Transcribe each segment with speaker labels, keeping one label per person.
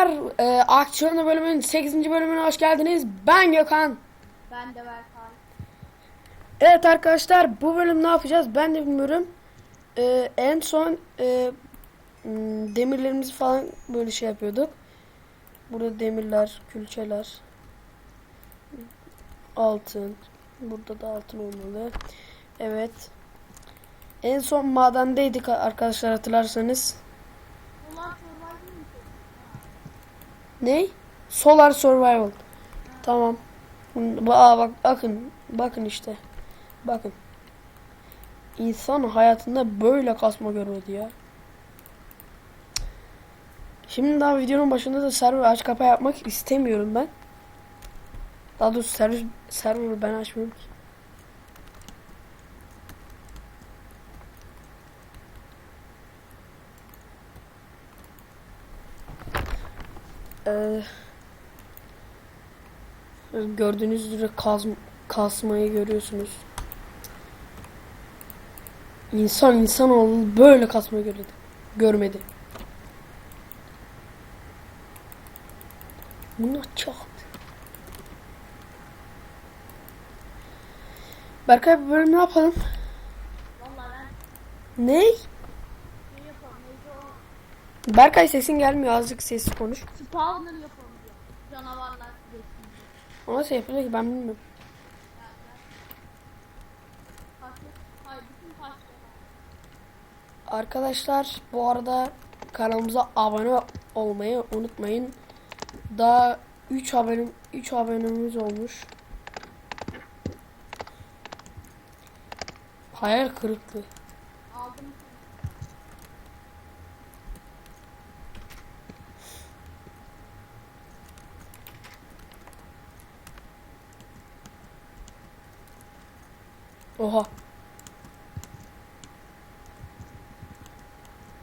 Speaker 1: arkadaşlar, e, Aksiyonlu bölümün 8. bölümüne hoş geldiniz. Ben Gökhan.
Speaker 2: Ben de Berkay.
Speaker 1: Evet arkadaşlar, bu bölüm ne yapacağız ben de bilmiyorum. E, en son e, demirlerimizi falan böyle şey yapıyorduk. Burada demirler, külçeler, altın. Burada da altın olmalı. Evet. En son madendeydik arkadaşlar hatırlarsanız.
Speaker 2: Ulan survival mi
Speaker 1: Ne? Solar Survival. Tamam. Aa, bak bakın bakın işte. Bakın. İnsan hayatında böyle kasma görmedi ya. Şimdi daha videonun başında da server aç kapa yapmak istemiyorum ben. Daha doğrusu server, server ben açmıyorum ki. Ee, gördüğünüz üzere kaz, kasmayı görüyorsunuz. İnsan insanoğlu böyle kasmayı görmedi. Görmedi. Bunlar çok. Berkay bu bölüm ne yapalım?
Speaker 2: Valla ben
Speaker 1: Ne?
Speaker 2: şey yapalım. Neydi o?
Speaker 1: Berkay sesin gelmiyor azıcık sessiz konuş.
Speaker 2: Spawner yapalım diyor. Canavarlar diye.
Speaker 1: O nasıl yapılıyor ki ben bilmiyorum.
Speaker 2: Taşlı. Hayır bütün taşları.
Speaker 1: Arkadaşlar bu arada kanalımıza abone olmayı unutmayın. Daha 3 abone 3 abonemiz olmuş. Hayal kırıklığı.
Speaker 2: Aldım.
Speaker 1: Oha.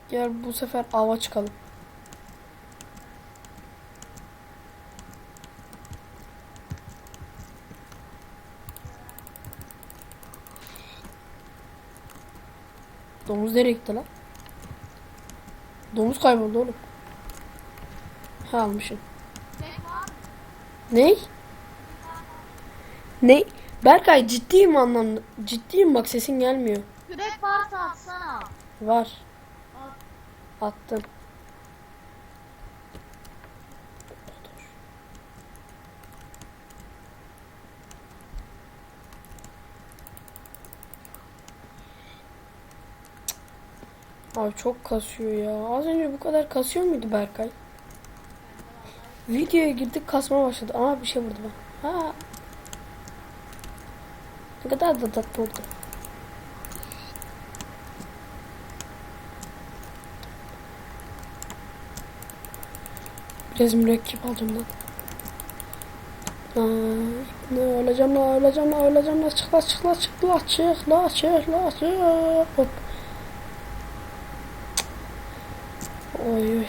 Speaker 1: Gel bu sefer ava çıkalım. Domuz nereye gitti lan? Domuz kayboldu oğlum. Ha almışım. Ney? Ne? Berkay ciddiyim anlamda. Ciddiyim bak sesin gelmiyor.
Speaker 2: Kürek varsa atsana.
Speaker 1: Var.
Speaker 2: At.
Speaker 1: Attım. Abi çok kasıyor ya. Az önce bu kadar kasıyor muydu Berkay? Videoya girdik kasma başladı ama bir şey vurdu ben. Ha. Ne kadar da tatlı oldu. Biraz mürekkep alacağım lan. Ne öleceğim la öleceğim la öleceğim la çık la çık la çık la çık la çık la çık hop. Oy oy.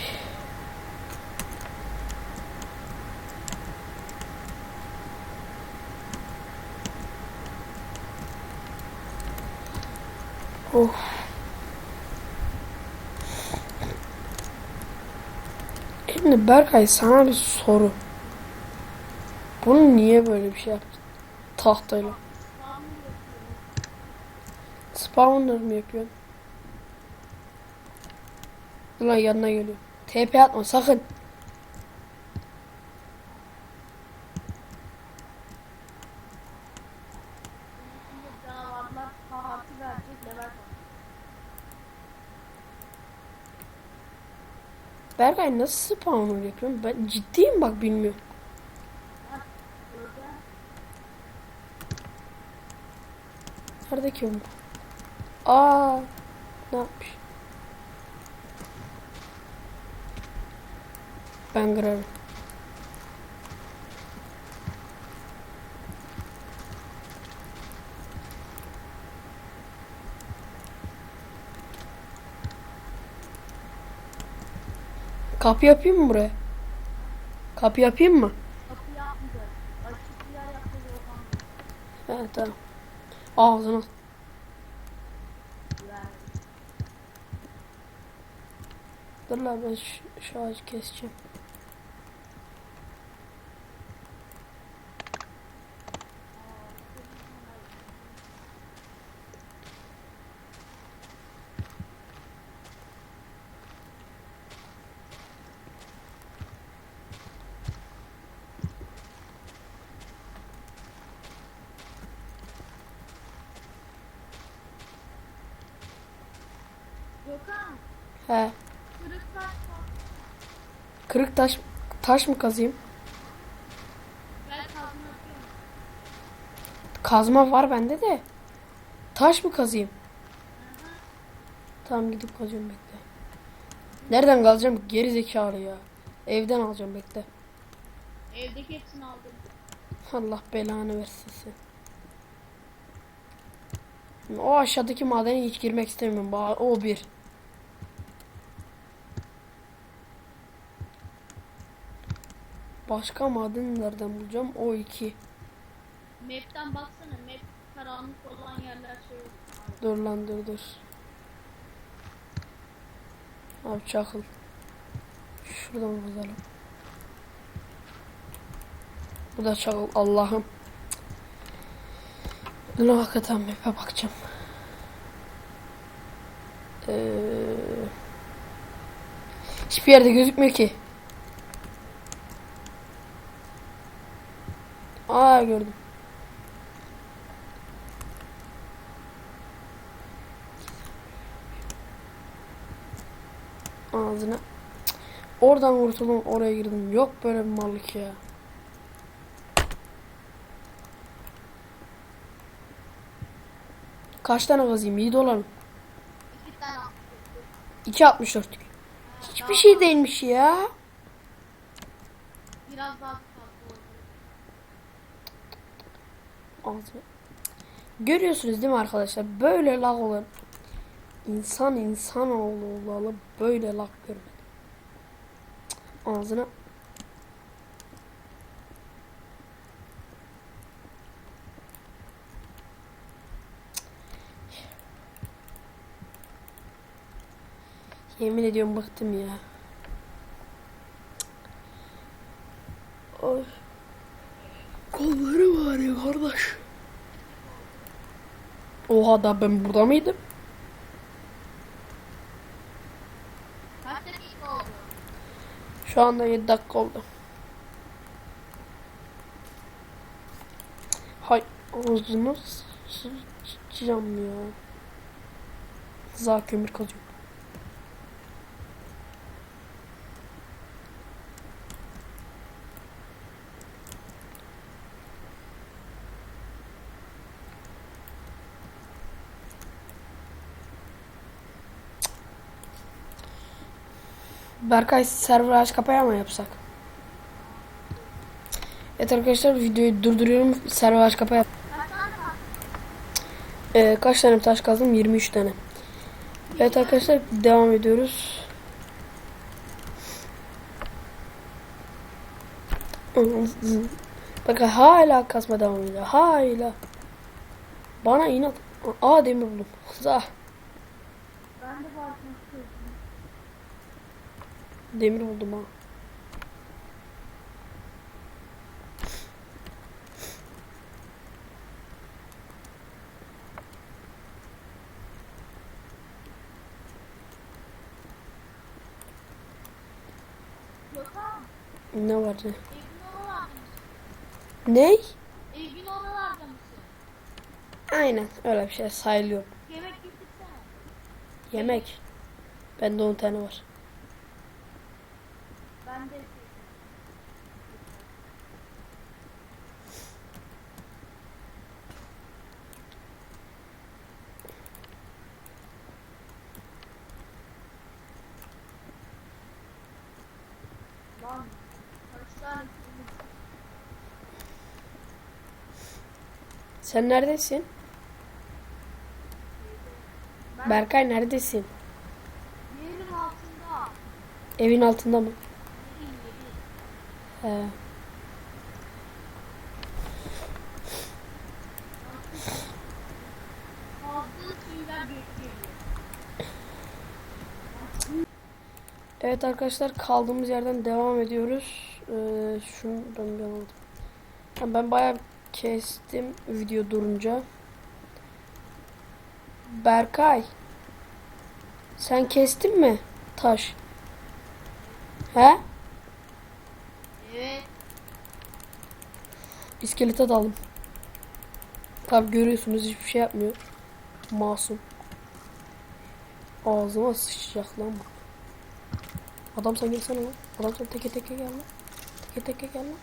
Speaker 1: Of. Şimdi Berkay sana bir soru. Bunu niye böyle bir şey yaptın? Tahtayla. Spawner mı yapıyorsun? Ulan yanına geliyor. TP atma sakın.
Speaker 2: Şimdi canavarlar parti verecek level var.
Speaker 1: Berkay nasıl spawner yapıyorsun? Ben ciddiyim bak bilmiyorum. Nerede ki bu? Aa, ne yapmış? Ben kırarım. Kapı yapayım mı buraya? Kapı yapayım mı?
Speaker 2: Kapı yapmayacağız.
Speaker 1: Evet tamam. Ağzına. Dur lan ben şu, şu ağacı keseceğim.
Speaker 2: Gökhan.
Speaker 1: He.
Speaker 2: Kırık taş.
Speaker 1: Kırık taş taş mı kazayım?
Speaker 2: Ben kazma
Speaker 1: var bende de. Taş mı kazayım? Tamam gidip kazıyorum bekle. Nereden kazacağım? Geri zekalı ya. Evden alacağım bekle.
Speaker 2: Evdeki hepsini aldım.
Speaker 1: Allah belanı versin sen. O aşağıdaki madene hiç girmek istemiyorum. O bir. Başka maden nereden bulacağım? O iki.
Speaker 2: Map'ten baksana. Map karanlık olan yerler şey yok.
Speaker 1: Dur lan dur dur. Abi çakıl. Şuradan kazalım. Bu da çakıl Allah'ım. Dur hakikaten map'e bakacağım. Ee, hiçbir yerde gözükmüyor ki. Aa gördüm. Ağzına. Cık. Oradan kurtuldum oraya girdim. Yok böyle bir mallık ya. Kaç tane kazayım? 7 dolar mı?
Speaker 2: İki tane aldım.
Speaker 1: 2.64. Hiçbir şey değilmiş ya.
Speaker 2: Biraz daha.
Speaker 1: Görüyorsunuz değil mi arkadaşlar? Böyle lag olan insan insan oğlu olalı böyle lag görmedim. Ağzına Yemin ediyorum bıktım ya. Ay. Kolları var ya kardeş. Oha da ben burada mıydım?
Speaker 2: Kaç dakika oldu?
Speaker 1: Şu anda 7 dakika oldu. Hay ağzını sıçacağım ya. Za kömür kazıyorum. Berkay server aç kapaya mı yapsak? Evet arkadaşlar videoyu durduruyorum. Server aç kapaya. Ee, kaç tane taş kazdım? 23 tane. Evet arkadaşlar devam ediyoruz. Bakın hala kasma devam ediyor. Hala. Bana inat. Aa demir buldum. Zah.
Speaker 2: Ben de.
Speaker 1: Demir buldum ha. Ne var ne? Aynen öyle bir şey sayılıyor.
Speaker 2: Yemek getirsene.
Speaker 1: Yemek. Bende 10 tane var.
Speaker 2: Ben de Lan kaç tane kırmızı
Speaker 1: Sen neredesin?
Speaker 2: Ben
Speaker 1: Berkay neredesin?
Speaker 2: yerin altında.
Speaker 1: Evin altında mı? Evet arkadaşlar kaldığımız yerden devam ediyoruz. Ee, şunu bir alalım. Ha, Ben bayağı kestim video durunca. Berkay. Sen kestin mi taş? He?
Speaker 2: Evet.
Speaker 1: İskelete daldım. Tabi görüyorsunuz hiçbir şey yapmıyor. Masum. Ağzıma sıçacak lan bu. Adam sen gelsene lan. Adam sen teke teke gel lan. Teke teke gel lan.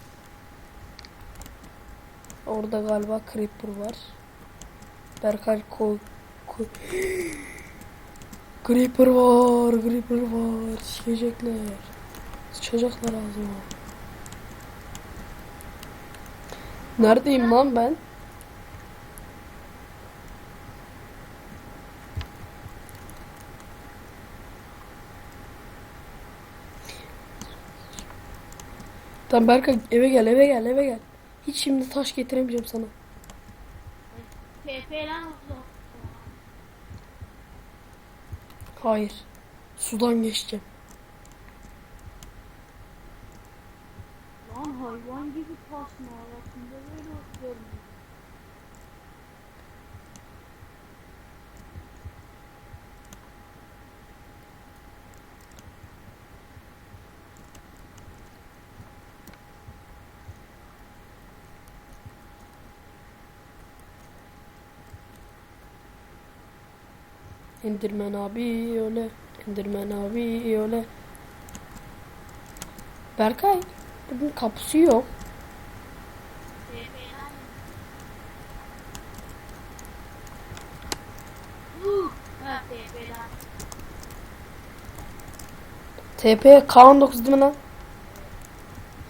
Speaker 1: Orada galiba creeper var. Berkay koy koy. creeper var, creeper var. Sıçacaklar. Sıçacaklar ağzıma. Neredeyim lan ben? Tamam Berkay eve gel eve gel eve gel. Hiç şimdi taş getiremeyeceğim sana. Hayır. Sudan geçeceğim.
Speaker 2: Lan hayvan gibi kasma arasında böyle oturuyorum.
Speaker 1: Endirmen abi öyle. Endirmen abi öyle. Berkay. Bunun kapısı yok. TP Kaan 9 değil mi lan?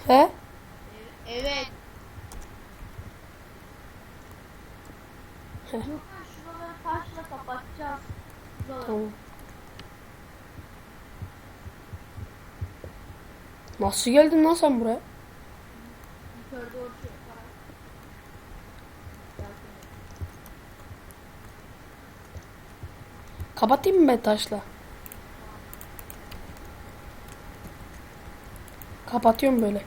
Speaker 1: He?
Speaker 2: Evet. Şuraları taşla kapatacağız.
Speaker 1: Tamam. Nasıl geldin lan sen buraya? Kapatayım mı ben taşla? Kapatıyorum böyle.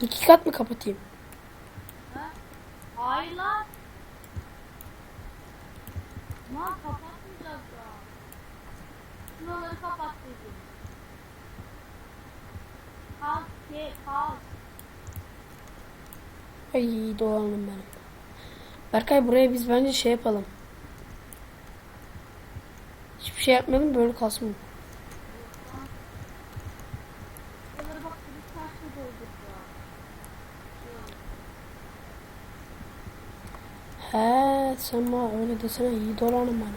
Speaker 1: İki kat mı kapatayım?
Speaker 2: Ha? Hayır lan. Lan kapatmayacağız daha. Şuraları kapat dedim. Kalk, ke, kalk.
Speaker 1: Ay dolandım benim. Berkay buraya biz bence şey yapalım. Hiçbir şey yapmayalım böyle kalsın. bu.
Speaker 2: Şuraları bak bir taşla dolduk ya. Şuraları.
Speaker 1: He sen bana öyle desene iyi dolanım benim.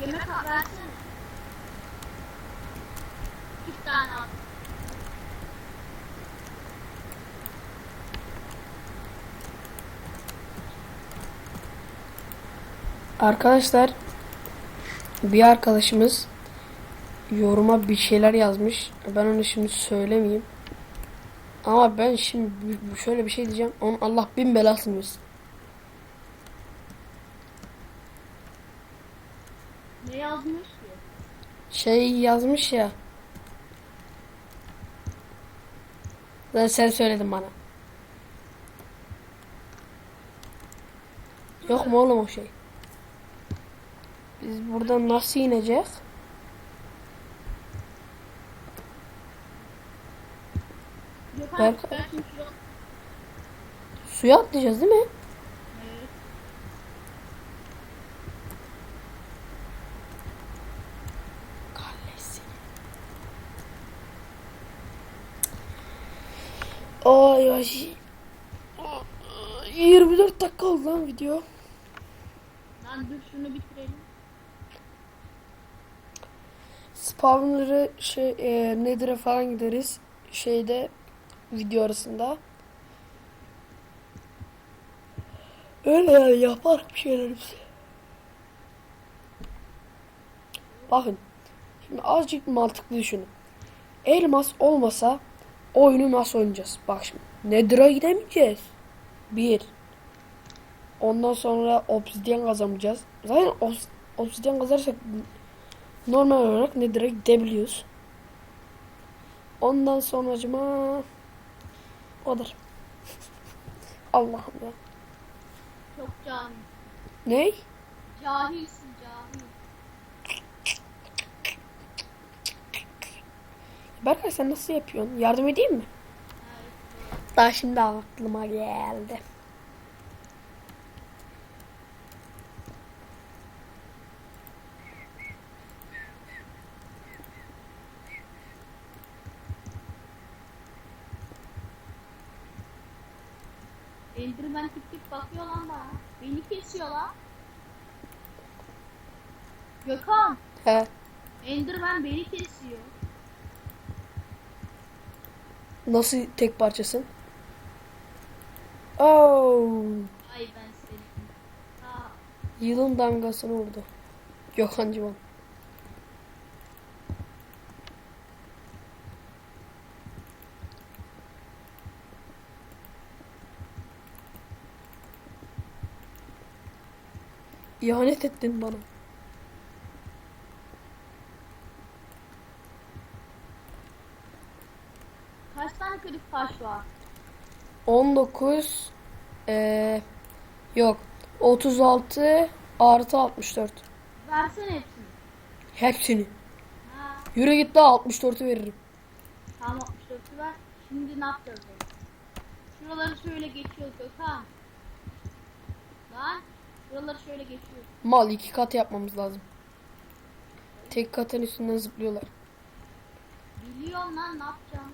Speaker 2: Yemek al, versene. İki tane al.
Speaker 1: Arkadaşlar bir arkadaşımız yoruma bir şeyler yazmış. Ben onu şimdi söylemeyeyim. Ama ben şimdi şöyle bir şey diyeceğim. Onun Allah bin belasını versin.
Speaker 2: Ne yazmış ki?
Speaker 1: Şey yazmış ya. Zaten sen söyledin bana. Yok mu oğlum o şey? Biz buradan nasıl ineceğiz?
Speaker 2: Ben.
Speaker 1: Suya atlayacağız değil mi?
Speaker 2: Evet.
Speaker 1: Ay ay. 24 dakika oldu lan video.
Speaker 2: Lan dur şunu bitirelim.
Speaker 1: Spawner'ı şey e, Nether'a falan gideriz. Şeyde video arasında. Öyle yani yapar bir şeylerimiz. Bakın. Şimdi azıcık mantıklı düşünün. Elmas olmasa oyunu nasıl oynayacağız? Bak şimdi. Nether'a gidemeyeceğiz. Bir. Ondan sonra obsidyen kazanacağız. Zaten obs- obsidyen kazarsak normal olarak Nether'a gidebiliyoruz. Ondan sonracıma o kadar. Allah'ım ya.
Speaker 2: Çok cahil.
Speaker 1: Ney?
Speaker 2: Cahilsin cahil.
Speaker 1: Berkay sen nasıl yapıyorsun? Yardım edeyim mi?
Speaker 2: Evet.
Speaker 1: Daha şimdi aklıma geldi.
Speaker 2: Enderman tip tip bakıyor lan bana. Beni kesiyor lan. Gökhan.
Speaker 1: He.
Speaker 2: Enderman beni kesiyor.
Speaker 1: Nasıl tek parçasın? Oh.
Speaker 2: Ay ben seni.
Speaker 1: Yılın damgasını vurdu. Gökhan İhanet ettin bana.
Speaker 2: kaç tane kırık taş var?
Speaker 1: 19 eee yok 36 artı 64.
Speaker 2: Versene hepsini.
Speaker 1: Hepsini.
Speaker 2: Ha,
Speaker 1: Yürü git daha 64'ü veririm.
Speaker 2: tamam 64'ü ver. Şimdi ne yapacağız? Şuraları şöyle geçiyor Gökhan. Lan. Şuraları şöyle geçiyor.
Speaker 1: Mal iki kat yapmamız lazım. Tek katın üstünden zıplıyorlar.
Speaker 2: Biliyorum lan ne biliyorum.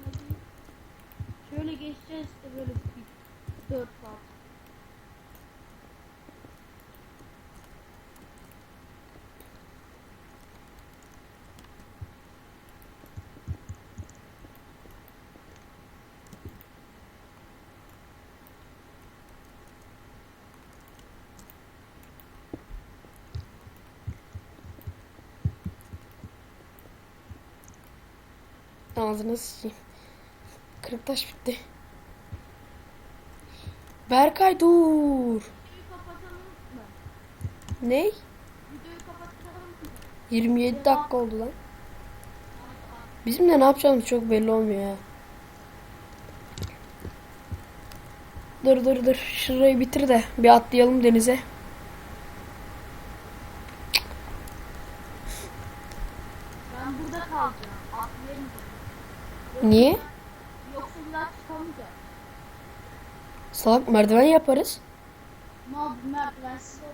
Speaker 2: Şöyle geçeceğiz işte böyle bir dört var.
Speaker 1: Ağzına sıçayım. Kırık taş bitti. Berkay dur. Ne?
Speaker 2: Videoyu kapatalım mı?
Speaker 1: 27 dakika oldu lan. Bizim de ne yapacağımız çok belli olmuyor ya. Dur dur dur. Şurayı bitir de bir atlayalım denize.
Speaker 2: Ben burada kalacağım. Atlayayım.
Speaker 1: Niye?
Speaker 2: Yoksa bir daha çıkamayacağım.
Speaker 1: Salak merdiven yaparız.
Speaker 2: Ama bu merdivensiz olur.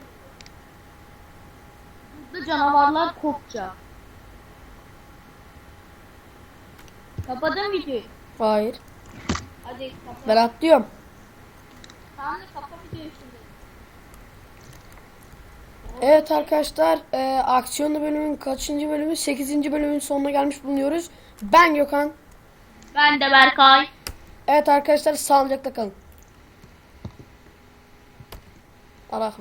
Speaker 2: Burada canavarlar korkacak. Kapadın videoyu.
Speaker 1: Hayır.
Speaker 2: Hadi kapat.
Speaker 1: Ben atlıyorum.
Speaker 2: Tamam da kapa videoyu şimdi.
Speaker 1: Evet arkadaşlar e, aksiyonlu bölümün kaçıncı bölümü? 8. bölümün sonuna gelmiş bulunuyoruz. Ben Gökhan.
Speaker 2: Ben de Berkay.
Speaker 1: Evet arkadaşlar sağlıcakla kalın. Allah